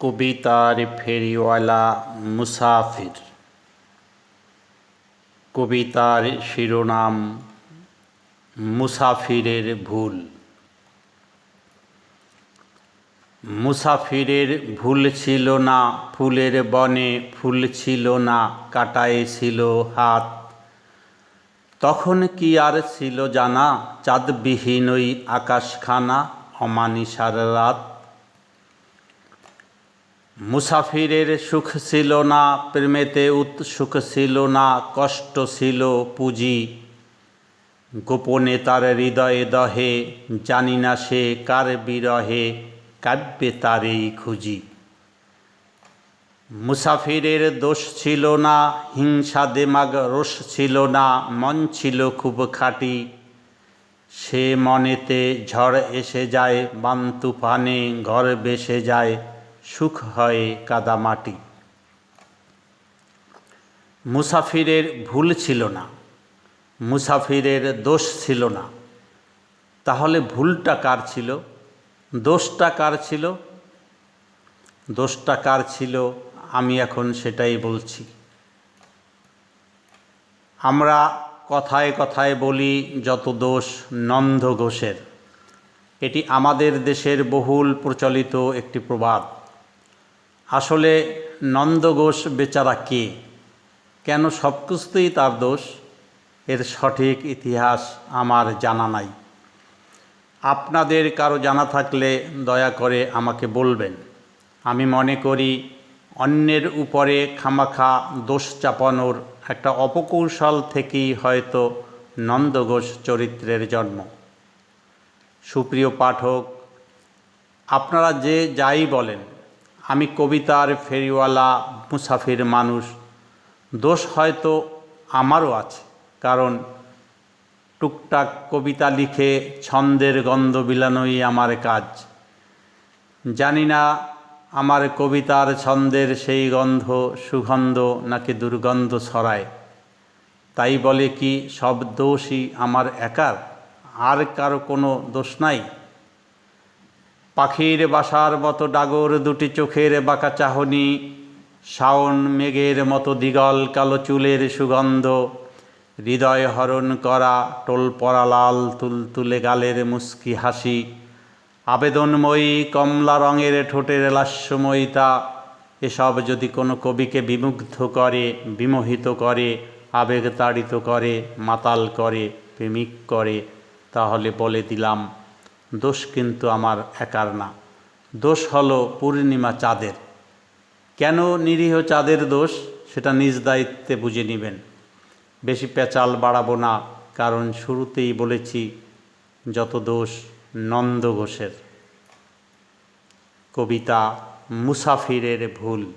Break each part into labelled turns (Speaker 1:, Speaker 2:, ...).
Speaker 1: কবিতার ফেরিওয়ালা মুসাফির। কবিতার শিরোনাম মুসাফিরের ভুল। মুসাফিরের ভুল ছিল না, ফুলের বনে ফুল ছিল না, কাটায় ছিল হাত। তখন কি আর ছিল জানা, চাঁদবিহীন ওই আকাশখানা, অমানিসার রাত। মুসাফিরের সুখ ছিল না, প্রেমেতে উৎসুক ছিল না, কষ্ট ছিল পুঁজি। গোপনে তার হৃদয়ে দহে, জানি না সে কার বিরহে, কাব্যে তারেই খুঁজি। মুসাফিরের দোষ ছিল না, হিংসা দেমাগ রোষ ছিল না, মন ছিল খুব খাঁটি। সে মনেতে ঝড় এসে যায়, বান তুফানে ঘর বেসে যায়। সুখ হয় কাদামাটি। মুসাফিরের ভুল ছিল না। মুসাফিরের দোষ ছিল না। তাহলে ভুলটা কার ছিল? দোষটা কার ছিল? দোষটা কার ছিল? আমি এখন সেটাই বলছি। আমরা কথায় কথায় বলি, যত দোষ নন্দ ঘোষের। এটি আমাদের দেশের বহুল প্রচলিত একটি প্রবাদ। আসলে নন্দ ঘোষ বেচারা কে? কেন সব কিছুতেই তার দোষ? এর সঠিক ইতিহাস আমার জানা নাই। আপনাদের কারও জানা থাকলে দয়া করে আমাকে বলবেন। আমি মনে করি অন্যের উপরে খামাখা দোষ চাপানোর একটা অপকৌশল থেকেই হয়তো নন্দঘোষ চরিত্রের জন্ম। সুপ্রিয় পাঠক, আপনারা যে যাই বলেন আমি কবিতার ফেরিওয়ালা, মুসাফির মানুষ। দোষ হয়তো আমারও আছে, কারণ টুকটাক কবিতা লিখে ছন্দের গন্ধ বিলানোই আমার কাজ। জানি না আমার কবিতার ছন্দের সেই গন্ধ, সুগন্ধ নাকি দুর্গন্ধ ছড়ায়। তাই বলে কি সব দোষই আমার একার? আর কারও কোনো দোষ নাই? পাখির বাসার মতো ডাগর দুটি চোখের বাঁকা চাহনি, শাওন মেঘের মতো দিগল কালো চুলের সুগন্ধ, হৃদয় হরণ করা টোল পরা লাল তুল তুলে গালের মুস্কি হাসি, আবেদনময়ী কমলা রঙের ঠোঁটের লাস্যময়িতা, এসব যদি কোনো কবিকে বিমুগ্ধ করে, বিমোহিত করে আবেগ তাড়িত করে, মাতাল করে, প্রেমিক করে, তাহলে বলে দিলাম দোষ কিন্তু আমার একার না। দোষ হলো পূর্ণিমা চাঁদের। কেন নিরীহ চাঁদের দোষ? সেটা নিজ দায়িত্বে বুঝে নেবেন। বেশি পেঁচাল বাড়াবো না, কারণ শুরুতেই বলেছি, যত দোষ নন্দ ঘোষের। কবিতা মুসাফিরের ভুল।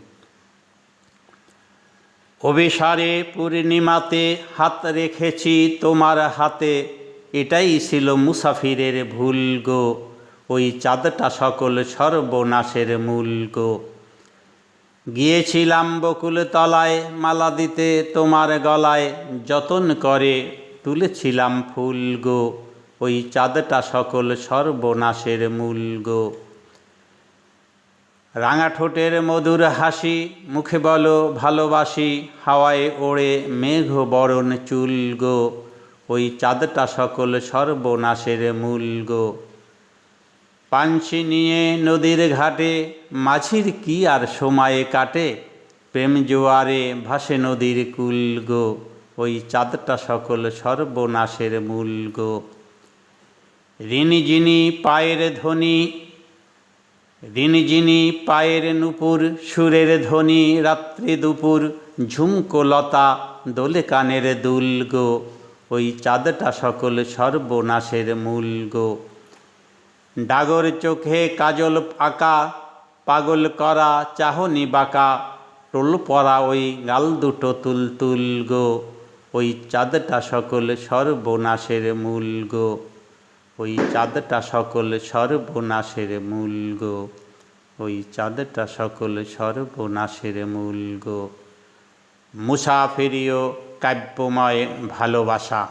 Speaker 1: অভিসারে পূর্ণিমাতে হাত রেখেছি তোমার হাতে এটাই ছিল মুসাফিরের ভুল গো, ওই চাঁদটা সকল সর্বনাশের মূল গো। গিয়েছিলাম বকুল তলায় মালা দিতে, তোমার গলায় যতন করে তুলেছিলাম ফুল গো, ওই চাঁদটা সকল সর্বনাশের মূল গো। রাঙা ঠোঁটের মধুর হাসি, মুখে বলো ভালোবাসি, হাওয়ায় ওড়ে মেঘ বরণ চুল গো। ওই চাঁদটা সকল সর্বনাশের মূল গো। পাঞ্চি নিয়ে নদীর ঘাটে মাছির কি আর সময়ে কাটে? প্রেম জোয়ারে ভাসে নদীর কুল গো, ওই চাঁদটা সকল সর্বনাশের মূল গো। ঋণী যিনি পায়ের ধ্বনি ঋণী যিনি পায়ের নুপুর, সুরের ধ্বনি রাত্রি দুপুর, ঝুমকো লতা দোলে কানের দুল গো। ওই চাঁদটা সকল সর্বনাশের মূল গো। ডাগর চোখে কাজল আঁকা, পাগল করা, চাহনি বাঁকা টোল পরা ওই গাল দুটো তুল তুল গো। ওই চাঁদটা সকল সর্বনাশের মূল গো। ওই চাঁদটা সকল সর্বনাশের মূল গো। ওই চাঁদটা সকল সর্বনাশের মূল গো। মুসাফিরিও কাব্যময় ভালোবাসা।